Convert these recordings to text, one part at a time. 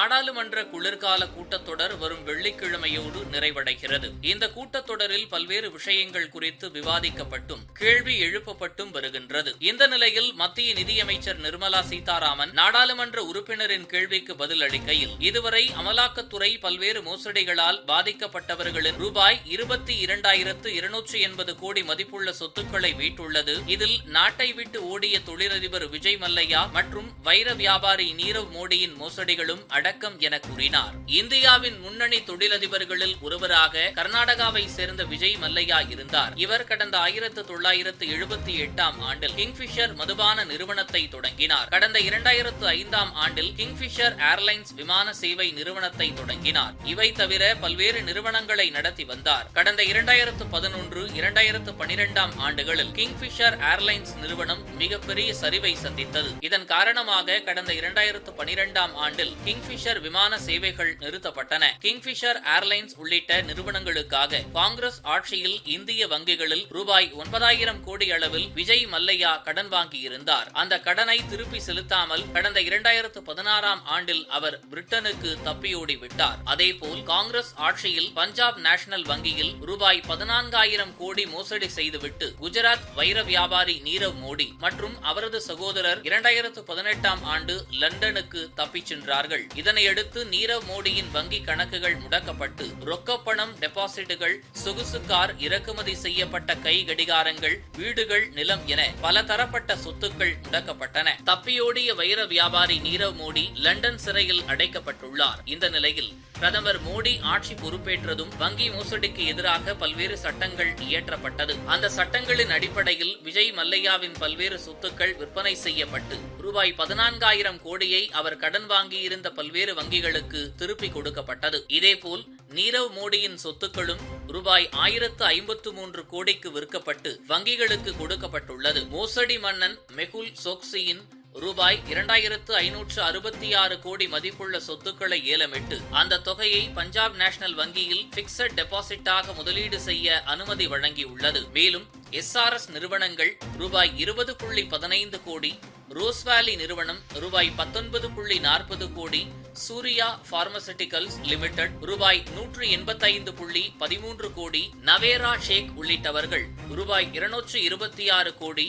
நாடாளுமன்ற குளிர்கால கூட்டத்தொடர் வரும் வெள்ளிக்கிழமையோடு நிறைவடைகிறது. இந்த கூட்டத்தொடரில் பல்வேறு விஷயங்கள் குறித்து விவாதிக்கப்பட்டும் கேள்வி எழுப்பப்பட்டும் வருகின்றது. இந்த நிலையில் மத்திய நிதியமைச்சர் நிர்மலா சீதாராமன் நாடாளுமன்ற உறுப்பினரின் கேள்விக்கு பதில் அளிக்கையில் இதுவரை அமலாக்கத்துறை பல்வேறு மோசடிகளால் பாதிக்கப்பட்டவர்களின் ரூபாய் இருபத்தி இரண்டாயிரத்து இருநூற்றி எண்பது கோடி மதிப்புள்ள சொத்துக்களை மீட்டுள்ளது இதில் நாட்டை விட்டு ஓடிய தொழிலதிபர் விஜய் மல்லையா மற்றும் வைர வியாபாரி நீரவ் மோடியின் மோசடிகளும் அடக்கம் என கூறினார். இந்தியாவின் முன்னணி தொழிலதிபர்களில் ஒருவராக கர்நாடகாவை சேர்ந்த விஜய் மல்லையா இருந்தார். இவர் கடந்த ஆயிரத்து தொள்ளாயிரத்து எழுபத்தி எட்டாம் ஆண்டில் கிங்ஃபிஷர் மதுபான நிறுவனத்தை தொடங்கினார். கடந்த இரண்டாயிரத்து ஐந்தாம் ஆண்டில் கிங்ஃபிஷர் ஏர்லைன்ஸ் விமான சேவை நிறுவனத்தை தொடங்கினார். இவை தவிர பல்வேறு நிறுவனங்களை நடத்தி வந்தார். கடந்த இரண்டாயிரத்து பதினொன்று இரண்டாயிரத்து பனிரெண்டாம் ஆண்டுகளில் கிங்ஃபிஷர் ஏர்லைன்ஸ் நிறுவனம் மிகப்பெரிய சரிவை சந்தித்தது. இதன் காரணமாக கடந்த இரண்டாயிரத்து பனிரெண்டாம் ஆண்டில் கிங்ஃபிஷர் விமான சேவைகள் நிறுத்தப்பட்டன. கிங்ஃபிஷர் ஏர்லைன்ஸ் உள்ளிட்ட நிறுவனங்களுக்காக காங்கிரஸ் ஆட்சியில் இந்திய வங்கிகளில் ரூபாய் ஒன்பதாயிரம் கோடி அளவில் விஜய் மல்லையா கடன் வாங்கியிருந்தார். அந்த கடனை திருப்பி செலுத்தாமல் கடந்த இரண்டாயிரத்து பதினாறாம் ஆண்டில் அவர் பிரிட்டனுக்கு தப்பியோடி விட்டார். அதேபோல் காங்கிரஸ் ஆட்சியில் பஞ்சாப் நேஷனல் வங்கியில் ரூபாய் பதினான்காயிரம் கோடி மோசடி செய்துவிட்டு குஜராத் வைர வியாபாரி நீரவ் மோடி மற்றும் அவரது சகோதரர் இரண்டாயிரத்து பதினெட்டாம் ஆண்டு லண்டனுக்கு தப்பிச் சென்றார்கள். இதனையடுத்து நீரவ் மோடியின் வங்கி கணக்குகள் முடக்கப்பட்டு ரொக்கப்பணம் டெபாசிட்டுகள் சொகுசு கார் இறக்குமதி செய்யப்பட்ட கை கடிகாரங்கள் வீடுகள் நிலம் என பல தரப்பட்ட சொத்துக்கள் முடக்கப்பட்டன. தப்பியோடிய வைர வியாபாரி நீரவ் மோடி லண்டன் சிறையில் அடைக்கப்பட்டுள்ளார். இந்த நிலையில் பிரதமர் மோடி ஆட்சி பொறுப்பேற்றதும் வங்கி மோசடிக்கு எதிராக பல்வேறு சட்டங்கள் இயற்றப்பட்டது. அந்த சட்டங்களின் அடிப்படையில் விஜய் மல்லையாவின் பல்வேறு சொத்துக்கள் விற்பனை செய்யப்பட்டு ரூபாய் பதினான்காயிரம் கோடியை அவர் கடன் வாங்கியிருந்த பல்வேறு வங்கிகளுக்கு திருப்பி கொடுக்கப்பட்டது. இதேபோல் நீரவ் மோடியின் சொத்துக்களும் ரூபாய் ஆயிரத்து ஐம்பத்து மூன்று கோடிக்கு விற்கப்பட்டு வங்கிகளுக்கு கொடுக்கப்பட்டுள்ளது. மோசடி மன்னன் மெகுல் சோக்சியின் ரூபாய் இரண்டாயிரத்து ஐநூற்று அறுபத்தி ஆறு கோடி மதிப்புள்ள சொத்துக்களை ஏலமிட்டு அந்த தொகையை பஞ்சாப் நேஷனல் வங்கியில் பிக்சட் டெபாசிட்டாக முதலீடு செய்ய அனுமதி வழங்கியுள்ளது. மேலும் எஸ்ஆர்எஸ் நிறுவனங்கள் ரூபாய் இருபது புள்ளி பதினைந்து கோடி ரோஸ்வேலி நிறுவனம் ரூபாய் பத்தொன்பது புள்ளி நாற்பது கோடி சூர்யா பார்மசூட்டிகல்ஸ் லிமிடெட் ரூபாய் நூற்று எண்பத்தைந்து புள்ளி பதிமூன்று கோடி நவேரா ஷேக் உள்ளிட்டவர்கள் ரூபாய் இருநூற்று இருபத்தி ஆறு கோடி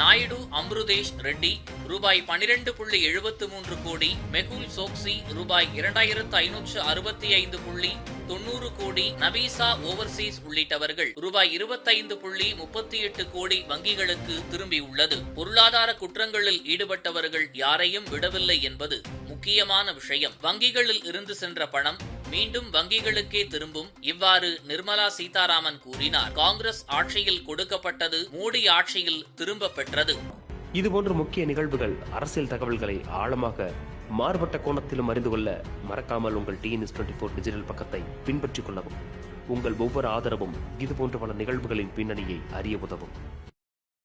நாயுடு அம்ருதேஷ் ரெட்டி ரூபாய் பனிரெண்டு புள்ளி எழுபத்து மூன்று கோடி மெகுல் சோக்சி ரூபாய் இரண்டாயிரத்து ஐநூற்று அறுபத்தி ஐந்து புள்ளி தொண்ணூறு கோடி நபீசா ஓவர்சீஸ் உள்ளிட்டவர்கள் ரூபாய் இருபத்தைந்து புள்ளி முப்பத்தி எட்டு கோடி வங்கிகளுக்கு திரும்பியுள்ளது. பொருளாதார குற்றங்களில் ஈடுபட்டவர்கள் யாரையும் விடவில்லை என்பது முக்கியமான விஷயம். வங்கிகளில் இருந்து சென்ற பணம் மீண்டும் வங்கிகளுக்கே திரும்பும் இவ்வாறு நிர்மலா சீதாராமன் கூறினார். காங்கிரஸ் ஆட்சியில் கொடுக்கப்பட்டது மோடி ஆட்சியில் திரும்ப பெற்றது. இதுபோன்ற முக்கிய நிகழ்வுகள் அரசியல் தகவல்களை ஆழமாக மாறுபட்ட கோணத்திலும் அறிந்து கொள்ள மறக்காமல் உங்கள் டிஎன்எஸ் டுவெண்ட்டி ஃபோர் டிஜிட்டல் பக்கத்தை பின்பற்றிக் கொள்ளவும். உங்கள் ஒவ்வொரு ஆதரவும் இதுபோன்ற பல நிகழ்வுகளின் பின்னணியை அறிய உதவும்.